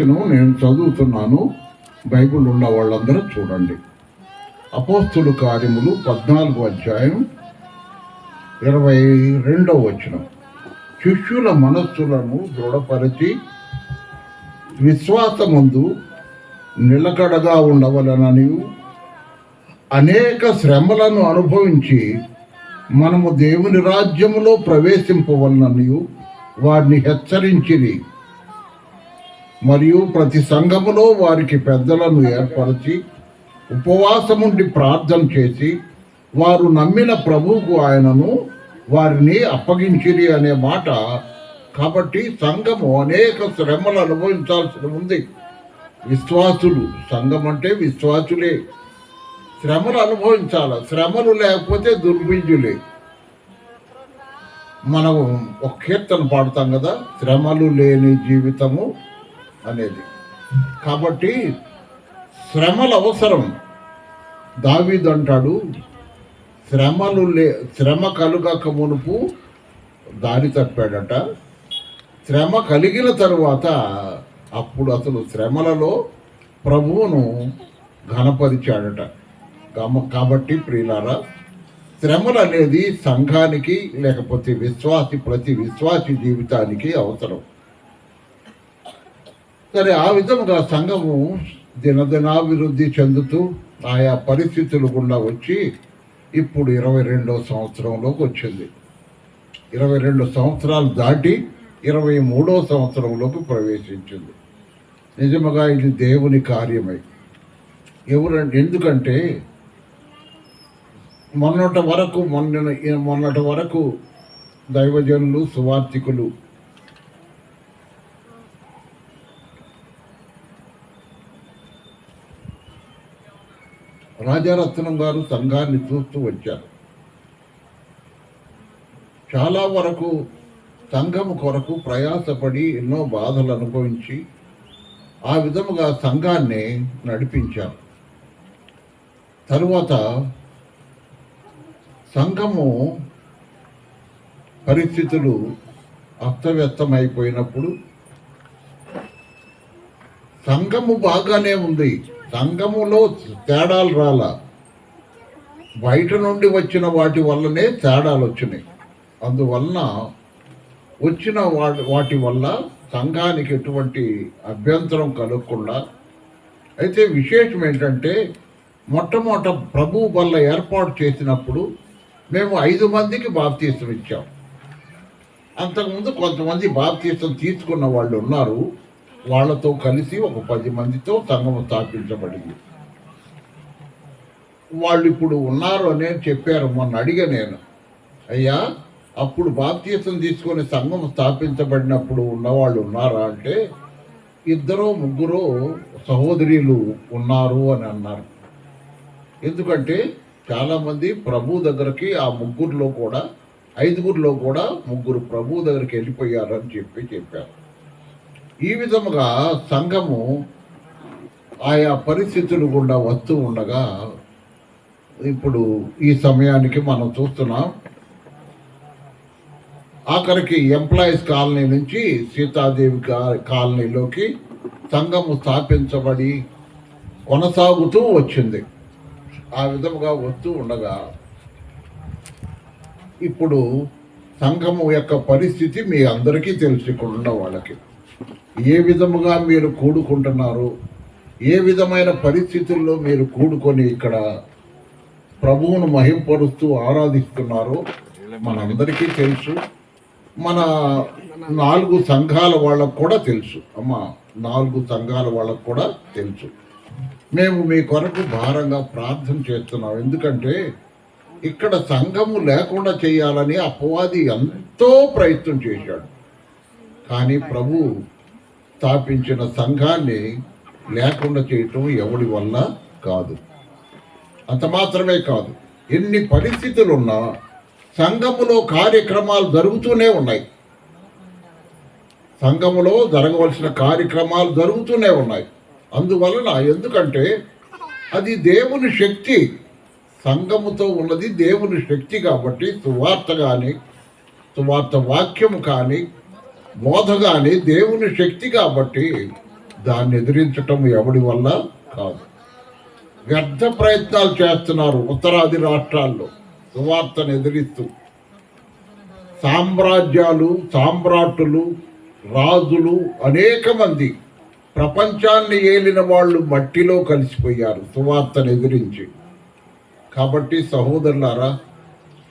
వచ్చిన నేను చదువుతున్నాను. బైబుల్ ఉన్న వాళ్ళందరూ చూడండి. అపోస్తుడు కార్యములు పద్నాలుగు అధ్యాయం ఇరవై రెండవ వచనం. శిష్యుల మనస్సులను దృఢపరిచి విశ్వాసమందు నిలకడగా ఉండవలనని అనేక శ్రమలను అనుభవించి మనము దేవుని రాజ్యములో ప్రవేశింపవలనని వారిని హెచ్చరించిరి. మరియు ప్రతి సంఘములో వారికి పెద్దలను ఏర్పరిచి ఉపవాసముండి ప్రార్థన చేసి వారు నమ్మిన ప్రభువుకు ఆయనను వారిని అప్పగించిరి అనే మాట. కాబట్టి సంఘము అనేక శ్రమలు అనుభవించాల్సి ఉంది. విశ్వాసులు సంఘం అంటే విశ్వాసులే. శ్రమలు అనుభవించాలి శ్రమలు లేకపోతే దుర్బీజులే మనం ఒక కీర్తన పాడతాం కదా శ్రమలు లేని జీవితము అనేది. కాబట్టి శ్రమలు అవసరం. దావీదు అంటాడు శ్రమలు లే శ్రమ కలుగక మునుపు దారి తప్పాడట. శ్రమ కలిగిన తరువాత అప్పుడు అసలు శ్రమలలో ప్రభువును ఘనపరిచాడట. కాబట్టి ప్రియులారా శ్రమలు అనేది సంఘానికి లేకపోతే విశ్వాసి ప్రతి విశ్వాసి జీవితానికి అవసరం. సరే ఆ విధముగా సంఘము దినదినాభివృద్ధి చెందుతూ ఆయా పరిస్థితులు గుండా వచ్చి ఇప్పుడు ఇరవై రెండో సంవత్సరంలోకి వచ్చింది. ఇరవై రెండు సంవత్సరాలు దాటి ఇరవై మూడో సంవత్సరంలోకి ప్రవేశించింది. నిజముగా ఇది దేవుని కార్యమై. ఎవరంటే ఎందుకంటే మొన్నటి వరకు మొన్న మొన్నటి వరకు దైవజనులు సువార్థికులు రాజారత్నం గారు సంఘాన్ని చూస్తూ వచ్చారు. చాలా వరకు సంఘము కొరకు ప్రయాసపడి ఎన్నో బాధలు అనుభవించి ఆ విధముగా సంఘాన్ని నడిపించారు. తరువాత సంఘము పరిస్థితులు అస్తవ్యస్తమైపోయినప్పుడు సంఘము బాగానే ఉంది. సంఘములో తేడాలు రాల. బయట నుండి వచ్చిన వాటి వల్లనే తేడాలు వచ్చినాయి. అందువలన వచ్చిన వాటి వాటి వల్ల సంఘానికి ఎటువంటి అభ్యంతరం కలగకుండా అయితే విశేషం ఏంటంటే మొట్టమొదట ప్రభు వల్ల ఏర్పాటు చేసినప్పుడు మేము ఐదు మందికి బాప్తీసం ఇచ్చాం. అంతకుముందు కొంతమంది బాప్తీసం తీసుకున్న వాళ్ళు ఉన్నారు. వాళ్ళతో కలిసి ఒక పది మందితో సంఘం స్థాపించబడింది. వాళ్ళు ఇప్పుడు ఉన్నారు అని చెప్పారు మొన్న అడిగా నేను. అయ్యా అప్పుడు బాప్తీసం తీసుకొని సంఘం స్థాపించబడినప్పుడు ఉన్నవాళ్ళు ఉన్నారా అంటే ఇద్దరు ముగ్గురు సహోదరులు ఉన్నారు అని అన్నారు. ఎందుకంటే చాలామంది ప్రభు దగ్గరికి ఆ ముగ్గురులో కూడా ఐదుగురిలో కూడా ముగ్గురు ప్రభు దగ్గరికి వెళ్ళిపోయారని చెప్పి చెప్పారు. ఈ విధముగా సంఘము ఆయా పరిస్థితులు గుండా వస్తూ ఉండగా ఇప్పుడు ఈ సమయానికి మనం చూస్తున్నాం. ఆఖరికి ఎంప్లాయీస్ కాలనీ నుంచి సీతాదేవి కా- కాలనీలోకి సంఘము స్థాపించబడి కొనసాగుతూ వచ్చింది. ఆ విధముగా వస్తూ ఉండగా ఇప్పుడు సంఘము యొక్క పరిస్థితి మీ అందరికీ తెలుసు ఉన్న వాళ్ళకి. ఏ విధముగా మీరు కూడుకుంటున్నారు? ఏ విధమైన పరిస్థితుల్లో మీరు కూడుకొని ఇక్కడ ప్రభువును మహింపరుస్తూ ఆరాధిస్తున్నారో మనందరికీ తెలుసు. మన నాలుగు సంఘాల వాళ్ళకు కూడా తెలుసు. అమ్మ నాలుగు సంఘాల వాళ్ళకు కూడా తెలుసు. మేము మీ కొరకు భారంగా ప్రార్థన చేస్తున్నాం. ఎందుకంటే ఇక్కడ సంఘము లేకుండా చేయాలని అపవాది ఎంతో ప్రయత్నం చేశాడు. కానీ ప్రభు స్థాపించిన సంఘాన్ని లేకుండా చేయటం ఎవడి వల్ల కాదు. అంత మాత్రమే కాదు. ఎన్ని పరిస్థితులున్నా సంఘములో కార్యక్రమాలు జరుగుతూనే ఉన్నాయి. సంఘములో జరగవలసిన కార్యక్రమాలు జరుగుతూనే ఉన్నాయి. అందువలన ఎందుకంటే అది దేవుని శక్తి. సంఘముతో ఉన్నది దేవుని శక్తి కాబట్టి సువార్త కానీ సువార్త వాక్యము కానీ బోధ కానీ దేవుని శక్తి కాబట్టి దాన్ని ఎదిరించటం ఎవడి వల్ల కాదు. వ్యర్థ ప్రయత్నాలు చేస్తున్నారు ఉత్తరాది రాష్ట్రాల్లో. సువార్తను ఎదిరిస్తూ సామ్రాజ్యాలు సామ్రాటులు రాజులు అనేక మంది ప్రపంచాన్ని ఏలిన వాళ్ళు మట్టిలో కలిసిపోయారు సువార్తను ఎదిరించి. కాబట్టి సహోదరులారా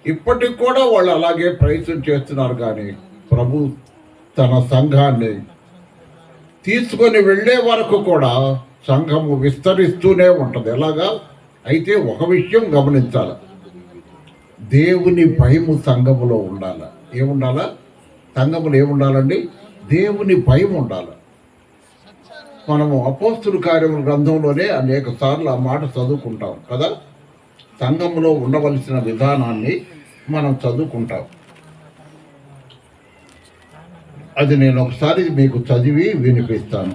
ఇప్పటికి కూడా వాళ్ళు అలాగే ప్రయత్నం చేస్తున్నారు కానీ ప్రభు తన సంఘాన్ని తీసుకొని వెళ్ళే వరకు కూడా సంఘము విస్తరిస్తూనే ఉంటుంది. ఎలాగా? అయితే ఒక విషయం గమనించాలి. దేవుని భయము సంఘములో ఉండాల. ఏముండాలా? సంఘములు ఏముండాలండి? దేవుని భయం ఉండాలి. మనము అపోస్తుల కార్యముల గ్రంథంలోనే అనేక సార్లు ఆ మాట చదువుకుంటాం కదా? సంఘములో ఉండవలసిన విధానాన్ని మనం చదువుకుంటాం. అది నేను ఒకసారి మీకు చదివి వినిపిస్తాను.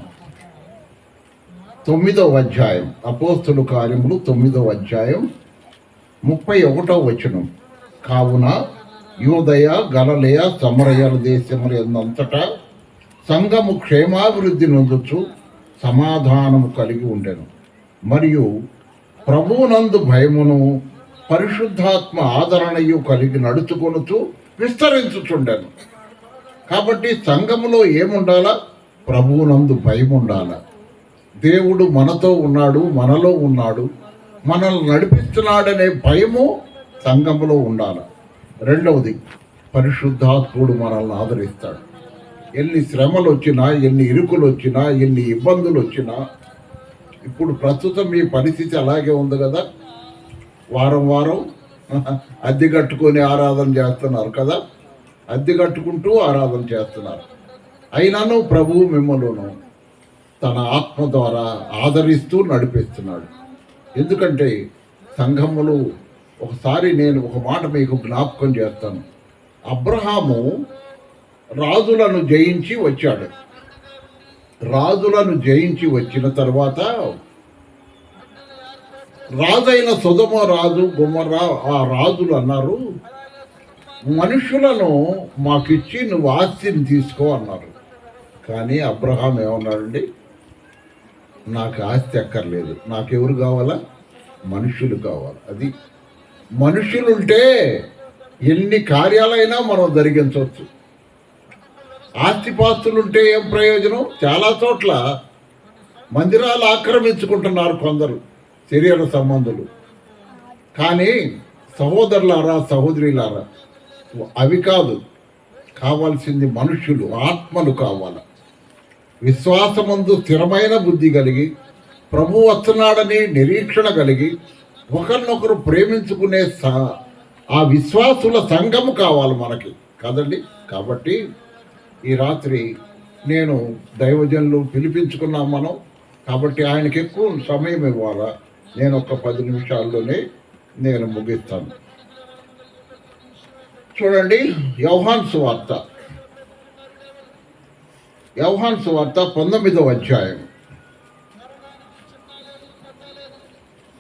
తొమ్మిదవ అధ్యాయం అపోస్తుల కార్యములు తొమ్మిదవ అధ్యాయం ముప్పై ఒకటవ వచనం. కావున యూదయ గలలయ సమరయల దేశములు ఎందంతటా సంఘము క్షేమాభివృద్ధి నొందొచ్చు సమాధానము కలిగి ఉండెను. మరియు ప్రభువునందు భయమును పరిశుద్ధాత్మ ఆదరణయు కలిగి నడుచుకొనుచు విస్తరించుచుండెను. కాబట్టి సంఘములో ఏముండాలా? ప్రభువునందు భయం ఉండాలా దేవుడు మనతో ఉన్నాడు మనలో ఉన్నాడు మనల్ని నడిపిస్తున్నాడనే భయము సంఘములో ఉండాల? రెండవది పరిశుద్ధాత్ముడు మనల్ని ఆదరిస్తాడు. ఎన్ని శ్రమలు వచ్చినా ఎన్ని ఇరుకులు వచ్చినా ఎన్ని ఇబ్బందులు వచ్చినా ఇప్పుడు ప్రస్తుతం మీ పరిస్థితి అలాగే ఉంది కదా? వారం వారం అద్దె కట్టుకొని ఆరాధన చేస్తున్నారు కదా? అద్దె కట్టుకుంటూ ఆరాధన చేస్తున్నారు. అయినాను ప్రభువు మిమ్మల్ని తన ఆత్మ ద్వారా ఆదరిస్తూ నడిపిస్తున్నాడు. ఎందుకంటే సంఘములు ఒకసారి నేను ఒక మాట మీకు జ్ఞాపకం చేస్తాను. అబ్రహాము రాజులను జయించి వచ్చాడు. రాజులను జయించి వచ్చిన తర్వాత రాజైన సుధమ రాజు గుమ్మరా ఆ రాజులు అన్నారు మనుషులను మాకిచ్చి నువ్వు ఆస్తిని తీసుకో అన్నారు. కానీ అబ్రహాం ఏమన్నాడండి? నాకు ఆస్తి అక్కర్లేదు. నాకెవరు కావాలా? మనుషులు కావాలి. అది మనుషులుంటే ఎన్ని కార్యాలైనా మనం జరిగించవచ్చు. ఆస్తిపాస్తులుంటే ఏం ప్రయోజనం? చాలా చోట్ల మందిరాలు ఆక్రమించుకుంటున్నారు కొందరు శరీర సంబంధులు. కానీ సహోదరులారా సహోదరిలారా అవి కాదు కావాల్సింది మనుషులు ఆత్మలు కావాలి. విశ్వాసమందు స్థిరమైన బుద్ధి కలిగి ప్రభు వస్తున్నాడని నిరీక్షణ కలిగి ఒకరినొకరు ప్రేమించుకునే స- ఆ విశ్వాసుల సంఘము కావాలి మనకి. కదండి? కాబట్టి ఈ రాత్రి నేను దైవజనులు పిలిపించుకున్నాం మనం. కాబట్టి ఆయనకి ఎక్కువ సమయం ఇవ్వాలా? నేను ఒక పది నిమిషాల్లోనే నేను ముగిస్తాను. చూడండి యౌహాన్ సువార్త. యౌహాన్ సువార్త పంతొమ్మిదవ అధ్యాయం.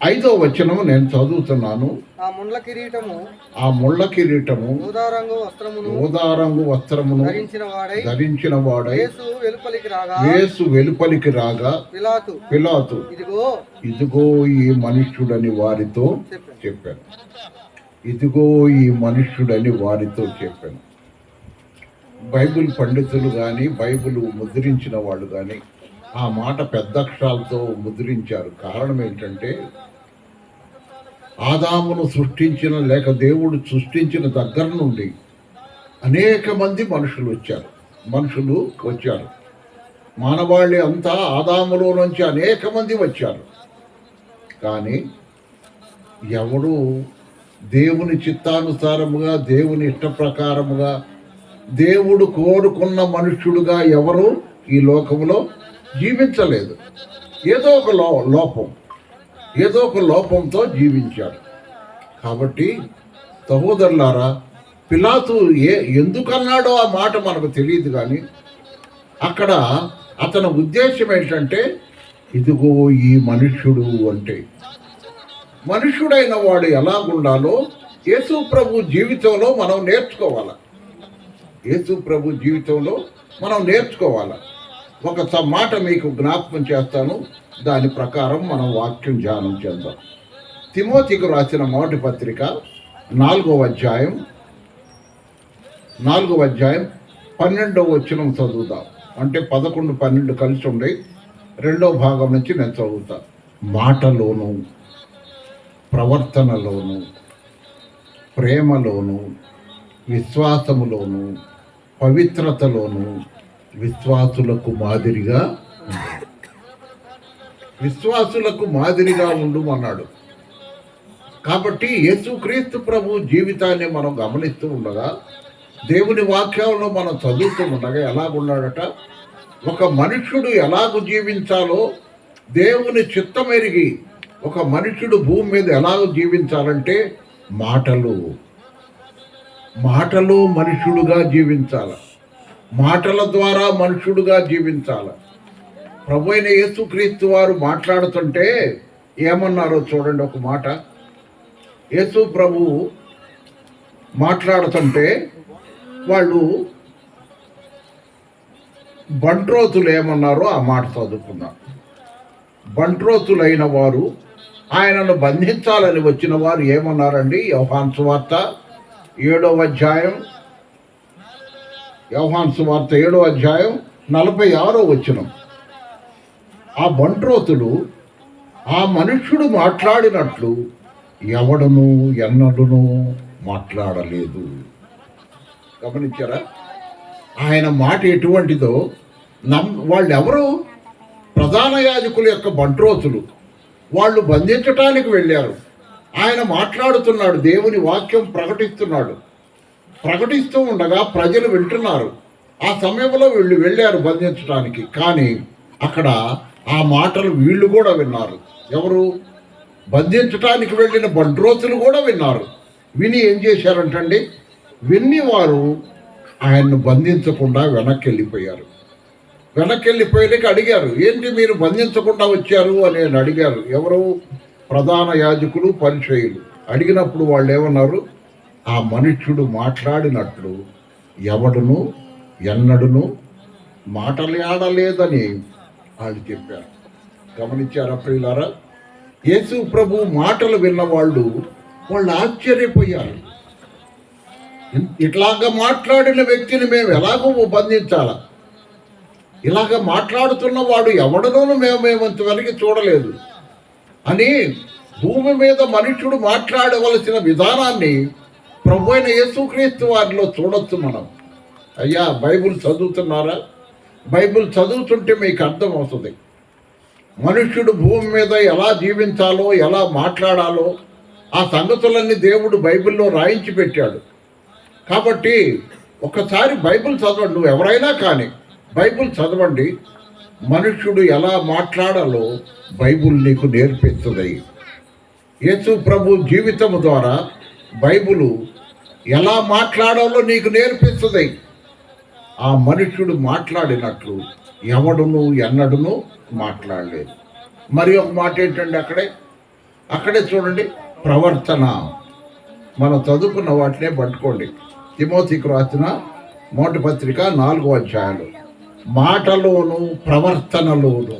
ఐదో వచనము నేను చదువుతున్నాను. ఆ ముండ్ల కిరీటము ఆ ముళ్ళ కిరీటము ఊదారంగు వస్త్రమును ఊదారంగు వస్త్రమును ధరించిన వాడై ధరించిన వాడై యేసు వెలుపలికి రాగా యేసు వెలుపలికి రాగా పిలాతు పిలాతు ఇదిగో ఇదిగో ఈ మనుష్యుడని వారితో చెప్పాను. ఇదిగో ఈ మనుష్యుడని వారితో చెప్పాను. బైబిల్ పండితులు కానీ బైబిల్ ముద్రించిన వాళ్ళు కానీ ఆ మాట పెద్ద అక్షరాలతో ముద్రించారు. కారణం ఏంటంటే ఆదామును సృష్టించిన లేక దేవుడు సృష్టించిన దగ్గర నుండి అనేక మంది మనుషులు వచ్చారు. మనుషులు వచ్చారు. మానవాళి అంతా ఆదాములో నుంచి అనేక మంది వచ్చారు. కానీ ఎవడు దేవుని చిత్తానుసారముగా దేవుని ఇష్ట ప్రకారముగా దేవుడు కోరుకున్న మనుష్యుడుగా ఎవరు ఈ లోకములో జీవించలేదు. ఏదో ఒక లో లోపం ఏదో ఒక లోపంతో జీవించాడు. కాబట్టి సహోదరులారా పిలాతు ఏ ఎందుకన్నాడో ఆ మాట మనకు తెలియదు కానీ అక్కడ అతని ఉద్దేశం ఏంటంటే ఇదిగో ఈ మనుష్యుడు అంటే మనుషుడైన వాడు ఎలాగుండాలో యేసు ప్రభు జీవితంలో మనం నేర్చుకోవాలి? యేసు ప్రభు జీవితంలో మనం నేర్చుకోవాలి? ఒక మాట మీకు జ్ఞాపకం చేస్తాను. దాని ప్రకారం మనం వాక్యం ధ్యానం చేద్దాం. తిమోతికి రాసిన మొదటి పత్రిక నాలుగవ అధ్యాయం నాలుగవ అధ్యాయం పన్నెండవ వచ్చిన చదువుదాం. అంటే పదకొండు పన్నెండు కలిసి ఉండే రెండవ భాగం నుంచి నేను చదువుతాను మాటలోను ప్రవర్తనలోను ప్రేమలోను విశ్వాసములోను పవిత్రతలోను విశ్వాసులకు మాదిరిగా విశ్వాసులకు మాదిరిగా ఉండు అన్నాడు కాబట్టి యేసుక్రీస్తు ప్రభు జీవితాన్ని మనం గమనిస్తూ ఉండగా దేవుని వాక్యంలో మనం చదువుతూ ఉండగా ఎలాగున్నాడట? ఒక మనుష్యుడు ఎలాగు జీవించాలో దేవుని చిత్తమెరిగి ఒక మనుషుడు భూమి మీద ఎలా జీవించాలంటే మాటలు. మాటలు మనుషుడుగా జీవించాల. మాటల ద్వారా మనుషుడుగా జీవించాల. ప్రభు అయిన యేసుక్రీస్తు వారు మాట్లాడుతుంటే ఏమన్నారో చూడండి ఒక మాట. యేసు ప్రభు మాట్లాడుతుంటే వాళ్ళు బంట్రోతులు ఏమన్నారో ఆ మాట చదువుకున్నారు బంట్రోతులైన వారు ఆయనను బంధించాలని వచ్చిన వారు ఏమన్నారండి? యోహాన్ సువార్త ఏడవ అధ్యాయం. యోహాన్ సువార్త ఏడో అధ్యాయం నలభై ఆరో వచ్చిన ఆ బంట్రోతులు ఆ మనుష్యుడు మాట్లాడినట్లు ఎవడను ఎన్నడును మాట్లాడలేదు. గమనించారా? ఆయన మాట ఎటువంటిదో నమ్ వాళ్ళెవరు? ప్రధాన యాజకుల యొక్క బంట్రోతులు. వాళ్ళు బంధించటానికి వెళ్ళారు. ఆయన మాట్లాడుతున్నాడు దేవుని వాక్యం ప్రకటిస్తున్నాడు. ప్రకటిస్తూ ఉండగా ప్రజలు వింటున్నారు. ఆ సమయంలో వీళ్ళు వెళ్ళారు బంధించడానికి కానీ అక్కడ ఆ మాటలు వీళ్ళు కూడా విన్నారు. ఎవరు? బంధించటానికి వెళ్ళిన బండ్రోతులు కూడా విన్నారు. విని ఏం చేశారంటండి? విన్ని వారు ఆయన్ను బంధించకుండా వెనక్కి వెళ్ళిపోయారు. వెనక్కి వెళ్ళిపోయాక అడిగారు ఏంటి మీరు బంధించకుండా వచ్చారు? అని అడిగారు. ఎవరు? ప్రధాన యాజకులు పరిచయులు. అడిగినప్పుడు వాళ్ళు ఏమన్నారు ఆ మనుష్యుడు మాట్లాడినట్లు ఎవడును ఎన్నడును మాటలు ఆడలేదని వాళ్ళు చెప్పారు. గమనించారా ప్రియులారా? యేసు ప్రభు మాటలు విన్న వాళ్ళు వాళ్ళు ఆశ్చర్యపోయారు ఇట్లాగా మాట్లాడిన వ్యక్తిని మేము ఎలాగో బంధించాలా? ఇలాగ మాట్లాడుతున్న వాడు ఎవడనోను మేము మేము చూడలేదు. అని భూమి మీద మనుష్యుడు మాట్లాడవలసిన విధానాన్ని ప్రభు అయిన యేసుక్రీస్తు వారిలో చూడొచ్చు మనం. అయ్యా బైబిల్ చదువుతున్నారా? బైబిల్ చదువుతుంటే మీకు అర్థం అవుతుంది. మనుష్యుడు భూమి మీద ఎలా జీవించాలో ఎలా మాట్లాడాలో ఆ సంగతులన్నీ దేవుడు బైబిల్లో రాయించి పెట్టాడు. కాబట్టి ఒకసారి బైబిల్ చదవండి నువ్వు ఎవరైనా కానీ. బైబుల్ చదవండి. మనుష్యుడు ఎలా మాట్లాడాలో బైబుల్ నీకు నేర్పిస్తుంది. యేసు ప్రభు జీవితం ద్వారా బైబిలు ఎలా మాట్లాడాలో నీకు నేర్పిస్తుంది. ఆ మనుష్యుడు మాట్లాడినట్లు ఎవడును ఎన్నడును మాట్లాడలేదు. మరి ఒక మాట ఏంటండి అక్కడే? అక్కడే చూడండి ప్రవర్తన. మనం చదువుకున్న వాటినే పట్టుకోండి. తిమోతికి రాసిన మొదటి పత్రిక నాలుగో అధ్యాయాలు. మాటలోను ప్రవర్తనలోను.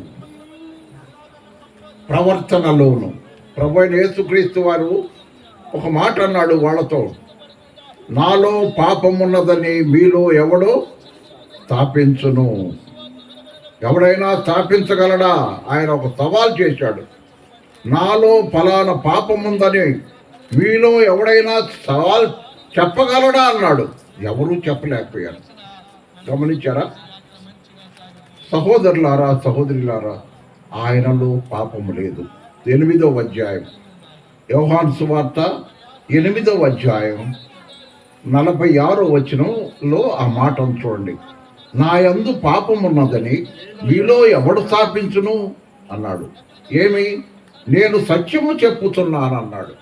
ప్రవర్తనలోను. ప్రభు అయిన యేసుక్రీస్తు వారు ఒక మాట అన్నాడు వాళ్ళతో. నాలో పాపం ఉన్నదని మీలో ఎవడో స్థాపించును. ఎవడైనా స్థాపించగలడా? ఆయన ఒక సవాల్ చేశాడు. నాలో ఫలానా పాపం ఉందని మీలో ఎవడైనా సవాల్ చెప్పగలడా? అన్నాడు. ఎవరూ చెప్పలేకపోయారు. గమనించారా? సహోదరులారా సహోదరులారా ఆయనలో పాపం లేదు. ఎనిమిదవ అధ్యాయం. యోహాన్ సువార్త ఎనిమిదవ అధ్యాయం నలభై ఆరో వచనంలో ఆ మాటను చూడండి. నా యందు పాపం ఉన్నదని మీలో ఎవడు స్థాపించును అన్నాడు. ఏమి? నేను సత్యము చెప్పుతున్నాను అన్నాడు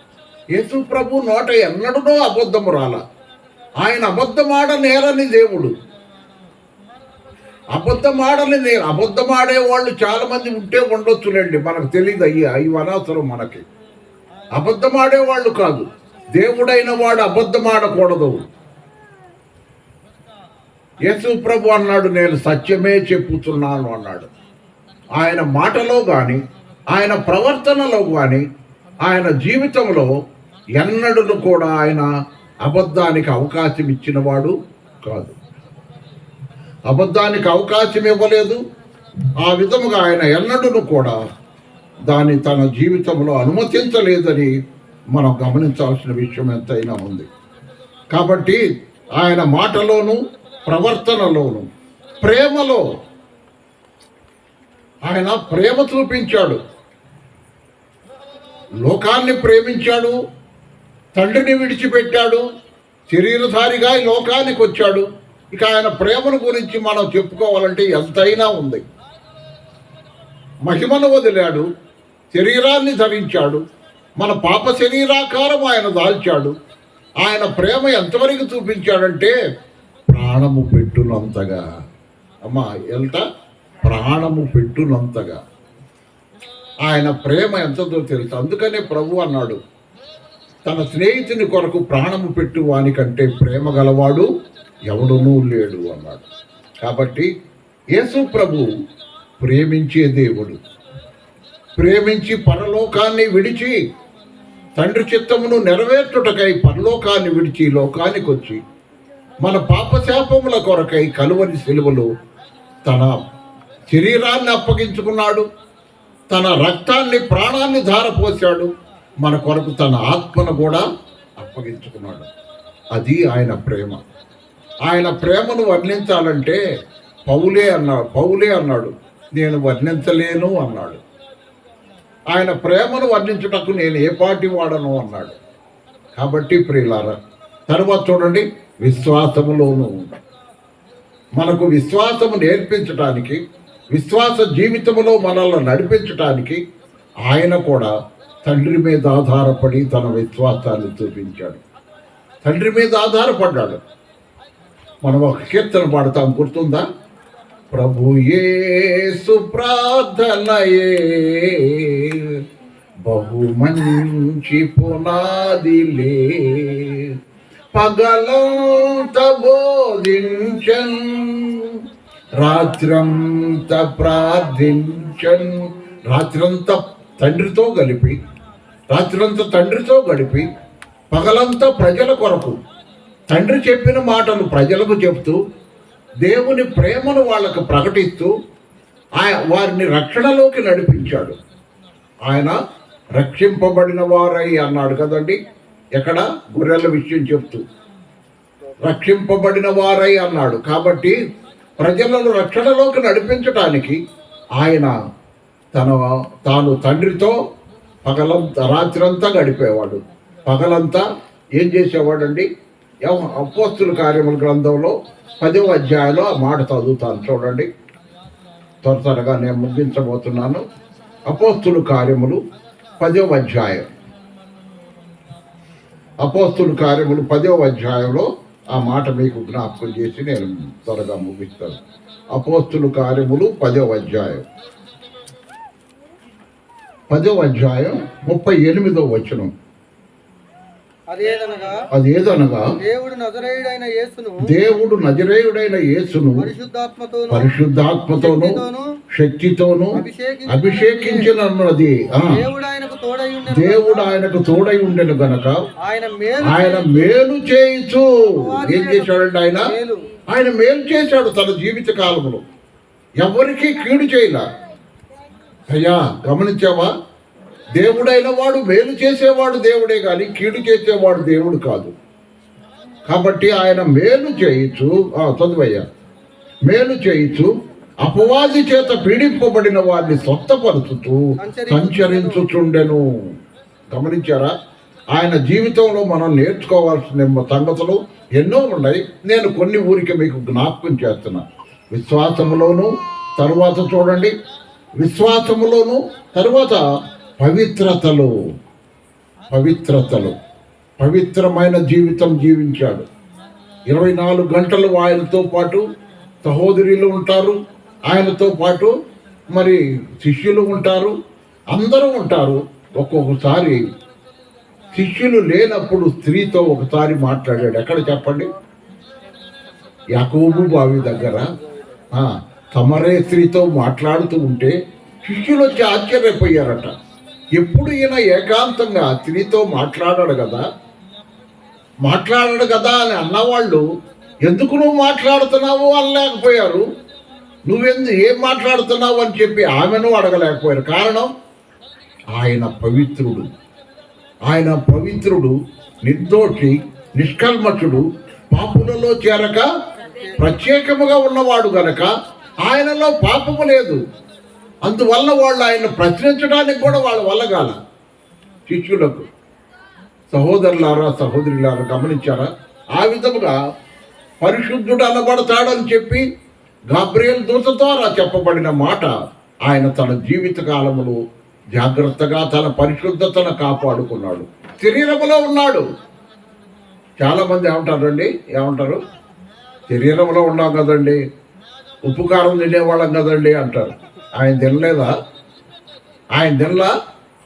యేసు ప్రభు నోట ఎన్నడనో అబద్ధము రాల. ఆయన అబద్ధమాడ నేరని దేవుడు అబద్ధమాడని నేను అబద్ధమాడే వాళ్ళు చాలా మంది ఉంటే ఉండొచ్చులేండి. మనకు తెలియదు అయ్యి ఇవి అనవసరం మనకి. అబద్ధమాడే వాళ్ళు కాదు. దేవుడైన వాడు అబద్ధమాడకూడదు యేసు ప్రభు అన్నాడు నేను సత్యమే చెప్పుతున్నాను అన్నాడు. ఆయన మాటలో కానీ ఆయన ప్రవర్తనలో కానీ ఆయన జీవితంలో ఎన్నడూ కూడా ఆయన అబద్ధానికి అవకాశం ఇచ్చినవాడు కాదు. అబద్ధానికి అవకాశం ఇవ్వలేదు. ఆ విధముగా ఆయన ఎన్నడూ కూడా దాన్ని తన జీవితంలో అనుమతించలేదని మనం గమనించాల్సిన విషయం ఎంతైనా ఉంది. కాబట్టి ఆయన మాటలోను ప్రవర్తనలోను ప్రేమలో ఆయన ప్రేమ చూపించాడు. లోకాన్ని ప్రేమించాడు. తండ్రిని విడిచిపెట్టాడు. శరీరధారిగా లోకానికి వచ్చాడు. ఇక ఆయన ప్రేమను గురించి మనం చెప్పుకోవాలంటే ఎంతైనా ఉంది. మహిమను వదిలాడు శరీరాన్ని ధరించాడు మన పాప శరీరాకారం ఆయన దాల్చాడు. ఆయన ప్రేమ ఎంతవరకు చూపించాడంటే ప్రాణము పెట్టునంతగా. అమ్మా ఎంత? ప్రాణము పెట్టునంతగా. ఆయన ప్రేమ ఎంతదో తెలుసు. అందుకనే ప్రభు అన్నాడు తన స్నేహితుని కొరకు ప్రాణము పెట్టు వానికంటే ప్రేమ గలవాడు ఎవడునూ లేడు అన్నాడు. కాబట్టి యేసు ప్రభు ప్రేమించే దేవుడు. ప్రేమించి పరలోకాన్ని విడిచి తండ్రి చిత్తమును నెరవేర్చుటకై పరలోకాన్ని విడిచి లోకానికి వచ్చి మన పాపశాపముల కొరకై కలువని సెలువలు తన శరీరాన్ని అప్పగించుకున్నాడు. తన రక్తాన్ని ప్రాణాన్ని ధారపోశాడు. మన కొరకు తన ఆత్మను కూడా అప్పగించుకున్నాడు. అది ఆయన ప్రేమ. ఆయన ప్రేమను వర్ణించాలంటే పౌలే అన్నాడు పౌలే అన్నాడు నేను వర్ణించలేను అన్నాడు. ఆయన ప్రేమను వర్ణించుటకు నేను ఏ పాటి వాడను అన్నాడు. కాబట్టి ప్రియులారా తర్వాత చూడండి విశ్వాసములోనూ మనకు విశ్వాసము నేర్పించటానికి విశ్వాస జీవితంలో మనల్ని నడిపించటానికి ఆయన కూడా తండ్రి మీద ఆధారపడి తన విశ్వాసాన్ని చూపించాడు. తండ్రి మీద ఆధారపడ్డాడు. మనం ఒక కీర్తన పాడతాం గుర్తుందా? ప్రభు ఏ ప్రార్థనయే బహు మంచి పునాదిలే పగలంత బోధించన్ రాత్రంత ప్రార్థించన్. రాత్రంతా తండ్రితో కలిపి రాత్రంతా తండ్రితో గడిపి పగలంతా ప్రజల కొరకు తండ్రి చెప్పిన మాటలు ప్రజలకు చెప్తూ దేవుని ప్రేమను వాళ్ళకు ప్రకటిస్తూ ఆయన వారిని రక్షణలోకి నడిపించాడు. ఆయన రక్షింపబడిన వారై అన్నాడు కదండి. ఎక్కడ? గొర్రెల విషయం చెప్తూ రక్షింపబడిన వారై అన్నాడు. కాబట్టి ప్రజలను రక్షణలోకి నడిపించటానికి ఆయన తన తాను తండ్రితో పగలంతా రాత్రంతా గడిపేవాడు. పగలంతా ఏం చేసేవాడండి? అపోస్తుల కార్యముల గ్రంథంలో పదవ అధ్యాయంలో ఆ మాట చదువుతాను. చూడండి. త్వర త్వరగా నేను ముగించబోతున్నాను. అపోస్తుల కార్యములు పదవ అధ్యాయం. అపోస్తుల కార్యములు పదవ అధ్యాయంలో ఆ మాట మీకు జ్ఞాపకం చేసి నేను త్వరగా ముగిస్తాను. అపోస్తుల కార్యములు పదవ అధ్యాయం. పదవ అధ్యాయం ముప్పై ఎనిమిదో వచనం. అదేదనగా దేవుడు నజరేయుడైన యేసును దేవుడు నజరేయుడైన యేసును పరిశుద్ధాత్మతోను పరిశుద్ధాత్మతోను శక్తితోను శక్తితోను అభిషేకించి అభిషేకించినది దేవుడు ఆయనకు తోడై ఉండెను గనక ఆయన మేలు ఆయన మేలు చేయించు. ఏం చేశాడండి ఆయన? ఆయన మేలు చేశాడు తన జీవిత కాలంలో ఎవరికి కీడు చేయలా. అయ్యా గమనించావా? దేవుడైన వాడు మేలు చేసేవాడు దేవుడే కానీ కీడు చేసేవాడు దేవుడు కాదు. కాబట్టి ఆయన మేలు చేయొచ్చు చదువయ్యా. మేలు చేయొచ్చు అపవాది చేత పీడింపబడిన వారిని స్వస్థపరుచుతూ సంచరించుచుండెను. గమనించారా? ఆయన జీవితంలో మనం నేర్చుకోవాల్సిన సంగతులు ఎన్నో ఉన్నాయి. నేను కొన్ని ఊరికి మీకు జ్ఞాపకం చేస్తున్నా. విశ్వాసములోను తరువాత చూడండి. విశ్వాసములోను తరువాత పవిత్రతలో పవిత్రతలో పవిత్రమైన జీవితం జీవించాడు. ఇరవై నాలుగు గంటలు ఆయనతో పాటు సహోదరులు ఉంటారు. ఆయనతో పాటు మరి శిష్యులు ఉంటారు. అందరూ ఉంటారు. ఒక్కొక్కసారి శిష్యులు లేనప్పుడు స్త్రీతో ఒకసారి మాట్లాడాడు. ఎక్కడ చెప్పండి? యాకోబు బావి దగ్గర. తమరే స్త్రీతో మాట్లాడుతూ ఉంటే శిష్యులు వచ్చి ఆశ్చర్యపోయారట. ఎప్పుడు ఈయన ఏకాంతంగా తినితో మాట్లాడాడు కదా? మాట్లాడాడు కదా అని అన్నవాళ్ళు ఎందుకు నువ్వు మాట్లాడుతున్నావు? అనలేకపోయారు. నువ్వెందు ఏం మాట్లాడుతున్నావు? అని చెప్పి ఆమెను అడగలేకపోయారు. కారణం ఆయన పవిత్రుడు. ఆయన పవిత్రుడు నిర్దోషి నిష్కల్మషుడు పాపులలో చేరక ప్రత్యేకముగా ఉన్నవాడు గనక ఆయనలో పాపము లేదు. అందువల్ల వాళ్ళు ఆయన ప్రశ్నించడానికి కూడా వాళ్ళ వల్ల కాల. శిష్యులకు. సహోదరులారా సహోదరులారా గమనించారా? ఆ విధముగా పరిశుద్ధుడు అనబడతాడని చెప్పి గాబ్రియల్ దూత ద్వారా చెప్పబడిన మాట ఆయన తన జీవిత కాలములో జాగ్రత్తగా తన పరిశుద్ధతను కాపాడుకున్నాడు. శరీరంలో ఉన్నాడు. చాలామంది ఏమంటారండి? ఏమంటారు? శరీరంలో ఉన్నాం కదండి. ఉప్పు కారం తినేవాళ్ళం కదండి అంటారు. ఆయన తినలేదా? ఆయన తినలా?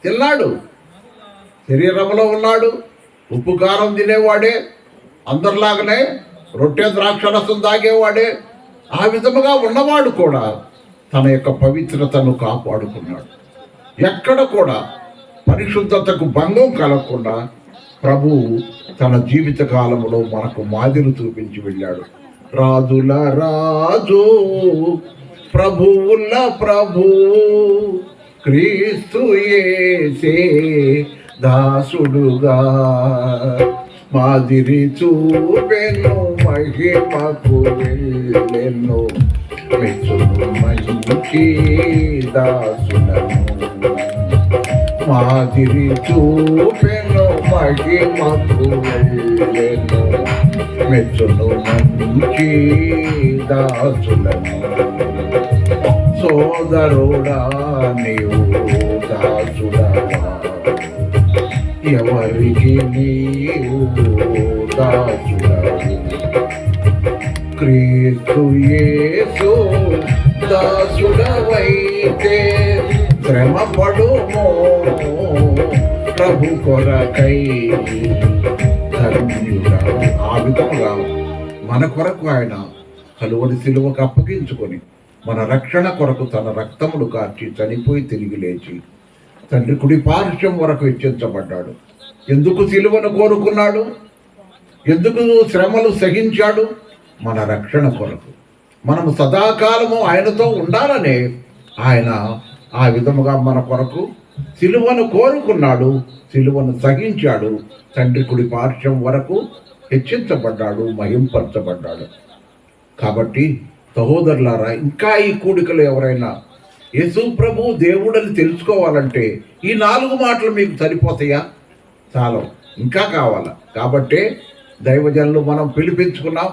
తిన్నాడు. శరీరంలో ఉన్నాడు. ఉప్పు కారం తినేవాడే. అందరిలాగానే రొట్టె ద్రాక్షరసం తాగేవాడే. ఆ విధముగా ఉన్నవాడు కూడా తన యొక్క పవిత్రతను కాపాడుకున్నాడు. ఎక్కడ కూడా పరిశుద్ధతకు భంగం కలగకుండా ప్రభువు తన జీవిత కాలంలో మనకు మాదిరి చూపించి వెళ్ళాడు. రాజుల రాజు ప్రభువుల ప్రభు. క్రీస్తు యేసే దాసుడుగా. మాదిరి చూపెను మహిమకు వెళ్ళెను. మెచ్చును మంచి దాసులను మాదిరి చూపెను మహిమకు వెళ్ళెను మెచ్చును మంచి దాసులను. సోదరుడా నీవు దాసుడా. ఎవరికి నీవు దాసుడవు క్రీస్తు యేసు దాసుడవైతే శ్రమ పడుమో ప్రభు కొరకై ఆ విధముగా మన కొరకు ఆయన కలువని సిలువకు అప్పగించుకొని మన రక్షణ కొరకు తన రక్తములు కార్చి చనిపోయి తిరిగి లేచి తండ్రి కుడి పార్శ్వం వరకు హెచ్చించబడ్డాడు. ఎందుకు సిలువను కోరుకున్నాడు? ఎందుకు శ్రమలు సహించాడు? మన రక్షణ కొరకు. మనము సదాకాలము ఆయనతో ఉండాలనే ఆయన ఆ విధముగా మన కొరకు సిలువను కోరుకున్నాడు సిలువను సహించాడు. తండ్రి కుడి పార్శ్వం వరకు హెచ్చించబడ్డాడు మహింపరచబడ్డాడు. కాబట్టి సహోదరులారా ఇంకా ఈ కూడికలు ఎవరైనా యేసు ప్రభు దేవుడని తెలుసుకోవాలంటే ఈ నాలుగు మాటలు మీకు సరిపోతాయా? చాలు ఇంకా కావాలా? కాబట్టే దైవజనులు మనం పిలిపించుకున్నాం.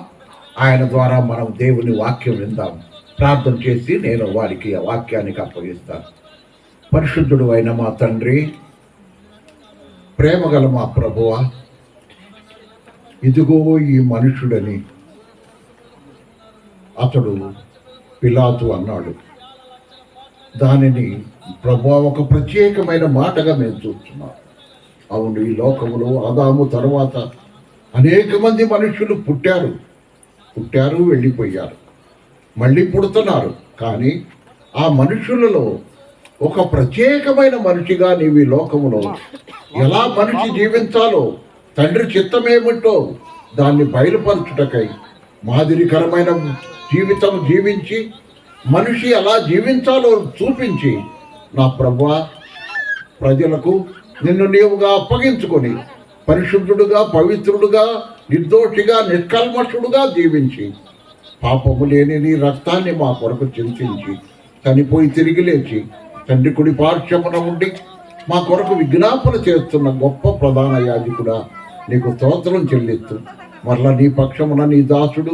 ఆయన ద్వారా మనం దేవుని వాక్యం విందాం. ప్రార్థన చేసి నేను వారికి ఆ వాక్యానికి అప్పగిస్తాను. పరిశుద్ధుడు అయిన మా తండ్రి ప్రేమగల మా ప్రభువ ఇదిగో ఈ మనుషుడని అతడు పిలాతు అన్నాడు. దానిని ప్రభు ఒక ప్రత్యేకమైన మాటగా మేము చూస్తున్నాం. అవును ఈ లోకములో ఆదాము తర్వాత అనేక మంది మనుషులు పుట్టారు. పుట్టారు వెళ్ళిపోయారు. మళ్ళీ పుడుతున్నారు. కానీ ఆ మనుషులలో ఒక ప్రత్యేకమైన మనిషిగా నీవు ఈ లోకములో ఎలా మనిషి జీవించాలో తండ్రి చిత్తమేమిటో దాన్ని బయలుపరచుటకై మాదిరికరమైన జీవితం జీవించి మనిషి ఎలా జీవించాలో చూపించి నా ప్రభు ప్రజలకు నిన్ను నీవుగా అప్పగించుకొని పరిశుద్ధుడుగా పవిత్రుడుగా నిర్దోషిగా నిష్కల్మషుడుగా జీవించి పాపము లేని నీ రక్తాన్ని మా కొరకు చింతించి చనిపోయి తిరిగి లేచి తండ్రి కుడి పార్శ్వమున ఉండి మా కొరకు విజ్ఞాపన చేస్తున్న గొప్ప ప్రధాన యాజకుడా నీకు స్తోత్రం చెల్లిస్తూ మరలా నీ పక్షమున నీ దాసుడు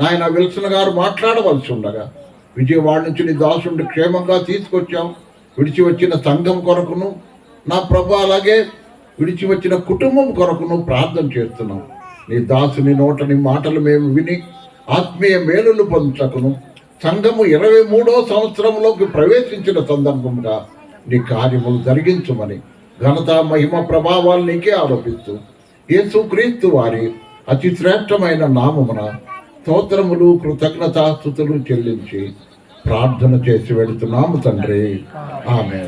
నాయన విల్సన్ గారు మాట్లాడవలసి ఉండగా విజయవాడ నుంచి నీ దాసుడిని క్షేమంగా తీసుకొచ్చాం. విడిచి వచ్చిన సంఘం కొరకును నా ప్రభు అలాగే విడిచి వచ్చిన కుటుంబం కొరకును ప్రార్థన చేస్తున్నాం. నీ దాసుని నోటని మాటలు మేము విని ఆత్మీయ మేలులు పొందుటకును సంఘము ఇరవై మూడో సంవత్సరంలోకి ప్రవేశించిన సందర్భంగా నీ కార్యములు జరిగించుమని ఘనత మహిమ ప్రభావాలు నీకే ఆరోపిస్తూ యేసుక్రీస్తు వారి అతి శ్రేష్టమైన నామమున స్తోత్రములు కృతజ్ఞతాస్థుతులు చెల్లించి ప్రార్థన చేసి వెళుతున్నాము తండ్రి. ఆమె